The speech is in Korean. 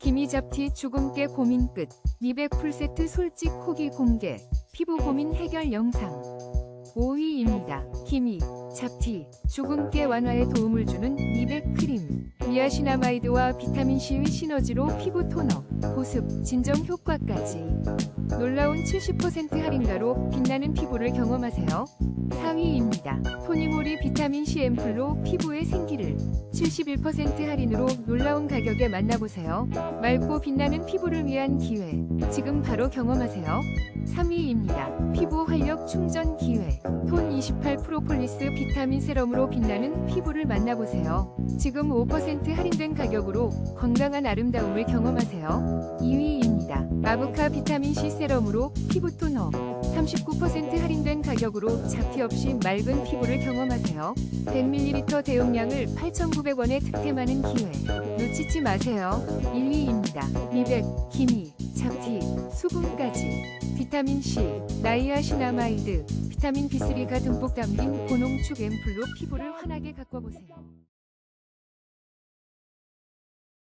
기미 잡티 주근깨 고민 끝. 미백 풀세트 솔직 후기 공개. 피부 고민 해결 영상. 5위입니다. 기미, 잡티, 주근깨 완화에 도움을 주는 미백 미아시나마이드와 비타민C의 시너지로 피부 토너, 보습, 진정 효과까지 놀라운 70% 할인가로 빛나는 피부를 경험하세요. 4위입니다. 토니모리 비타민C 앰플로 피부의 생기를 71% 할인으로 놀라운 가격에 만나보세요. 맑고 빛나는 피부를 위한 기회. 지금 바로 경험하세요. 3위입니다. 충전 기회. 톤 28 프로폴리스 비타민 세럼으로 빛나는 피부를 만나보세요. 지금 5% 할인된 가격으로 건강한 아름다움을 경험하세요. 2위입니다. 마부카 비타민C 세럼으로 피부 토너. 39% 할인된 가격으로 잡티 없이 맑은 피부를 경험하세요. 100ml 대용량을 8,900원에 득템하는 기회. 놓치지 마세요. 1위입니다. 미백, 기미, 잡티, 수분까지. 비타민C, 나이아시나마이드, 비타민 B3가 듬뿍 담긴 고농축 앰플로 피부를 환하게 가꿔보세요.